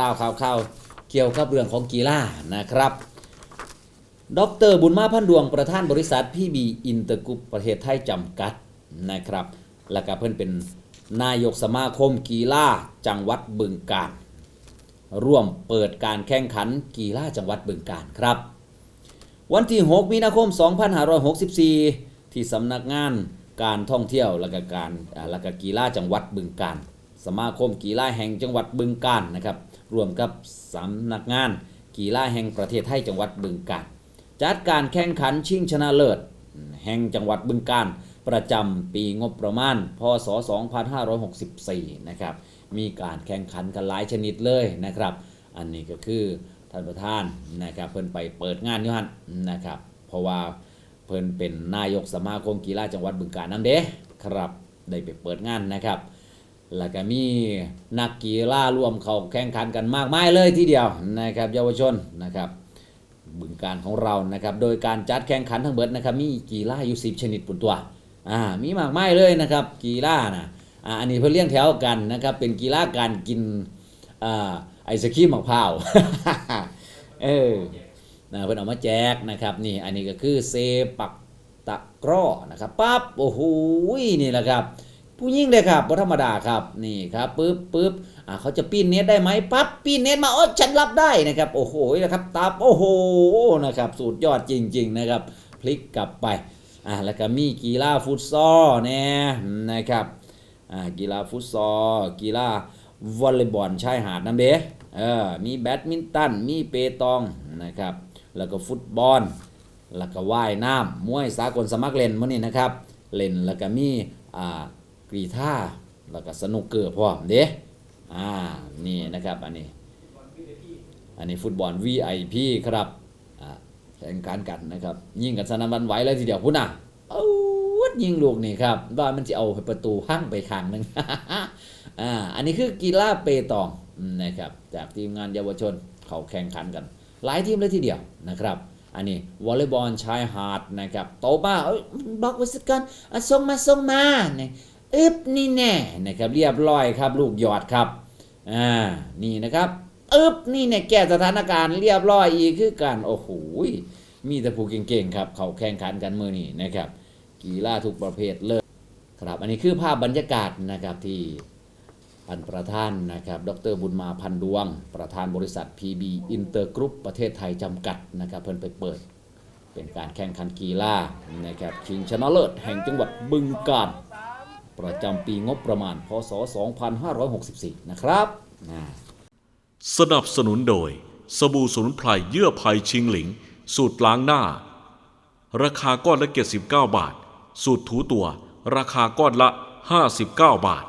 ราวข่าวข่าวเกี่ยวกับเรื่องของกีฬานะครับ ดรบุญมาพันดวงประธานบริษัทพี่บีอินเตอร์กรุ๊ปประเทศไทยจำกัดนะครับ แล้วก็เพิ่อนเป็นนายกสมาคมกีฬาจังหวัดบึงกาฬร่วมเปิดการแข่งขันกีฬาจังหวัดบึงกาฬครับ วันที่ 6 มีนาคม 2564 ที่สำนักงานการท่องเที่ยวและกการและกกีฬาจังหวัดบึงกาฬ สมาคมกีฬาแห่งจังหวัดบึงกาฬนะครับรวมกับสำนักงาน กีฬาแห่งประเทศไทยจังหวัดบึงกาฬจัดการแข่งขันชิงชนะเลิศ แห่งจังหวัดบึงกาฬประจำปีงบประมาณ พศ 2564 นะครับ มีการแข่งขันกันหลายชนิดเลยนะครับ อันนี้ก็คือท่านประธานนะครับเพิ่นไปเปิดงานอยู่หั่นนะครับ เพราะว่าเพิ่นเป็นนายกสมาคมกีฬาจังหวัดบึงกาฬนั่นเด้ครับ ได้ไปเปิดงานนะครับ แล้วก็มีนักกีฬาร่วมเขาแข่งขันกันมากมายเลยทีเดียวนะครับเยาวชนนะครับบึงการของเรานะครับโดยการจัดแข่งขันทั้งเบิดนะครับมีกีฬาอยู่10ชนิดปุ่นตัวอ่ามีมากมายเลยนะครับกีฬานะอ่าอันนี้เพื่อเลี้ยงแถวกันนะครับเป็นกีฬาการกินอ่าไอศครีมมะพร้าวเออนะเพิ่นเอามาแจกนะครับนี่อันนี้ก็คือเซปักตะกร้อนะครับปั๊บโอ้โหนี่แหละครับ ผู้ยิ่งเลยครับบ่ธรรมดาครับนี่ครับปึ๊บปึ๊บอ่าเขาจะปีนเน็ตได้ไหมปั๊บปีนเน็ตมาโอ้ฉันรับได้นะครับโอ้โหนะครับตับโอ้โหนะครับสุดยอดจริง ๆ นะครับ พลิกกลับไปอ่าแล้วก็มีกีฬาฟุตซอลแน่นะครับอ่ากีฬาฟุตซอลกีฬาวอลเลย์บอลชายหาดน้ำเด้เออมีแบดมินตันมีเปตองนะครับแล้วก็ฟุตบอลแล้วก็ว่ายน้ำมวยสากลสมัครเล่นมื้อนี้นะครับเล่นแล้วก็มีอ่า กรีธาแล้วก็สนุกเกอร์พร้อมเด้อ่านี่นะครับอันนี้ อันนี้ฟุตบอล VIP ครับอ่าแข่งขันกันนะครับ ยิงกันสนั่นวันไหวเลยทีเดียวพุ่นน่ะเอาวดยิงลูกนี่ครับว่ามันจะเอาประตูหั่งไปข้างหนึ่งอ่าอันนี้คือกีฬาเปตองนะครับจากทีมงานเยาวชนเขาแข่งขันกัน หลายทีมเลยทีเดียวนะครับอันนี้วอลเลย์บอลชายหาดนะครับโตบ้าเอ้ยบล็อกไว้สักกันอะส่งมาส่งมาเนี่ย อึบนี่แน่นะครับเรียบร้อยครับลูกหยอดครับอ่านี่นะครับอึบนี่เนี่ยแก้สถานการณ์เรียบร้อยอีกคือกันโอ้โหมีแต่ผู้เก่งๆครับ เขาแข่งขันกันมือนี้นะครับ กีฬาทุกประเภทเลยครับ อันนี้คือภาพบรรยากาศนะครับที่ท่านประธานนะครับ ดรบุญมาพันดวง ประธานบริษัท PB Inter Group ประเทศไทยจำกัดนะครับเพิ่นไปเปิด เป็นการแข่งขันกีฬานะครับชิงชนะเลิศแห่งจังหวัดบึงกาฬ ประจำปีงบประมาณ พศ 2564 นะครับ สนับสนุนโดย สบู่สมุนไพรเยื่อไผ่ชิงหลิง สูตรล้างหน้า ราคาก้อนละ 79 บาท สูตรถูตัว ราคาก้อนละ 59 บาท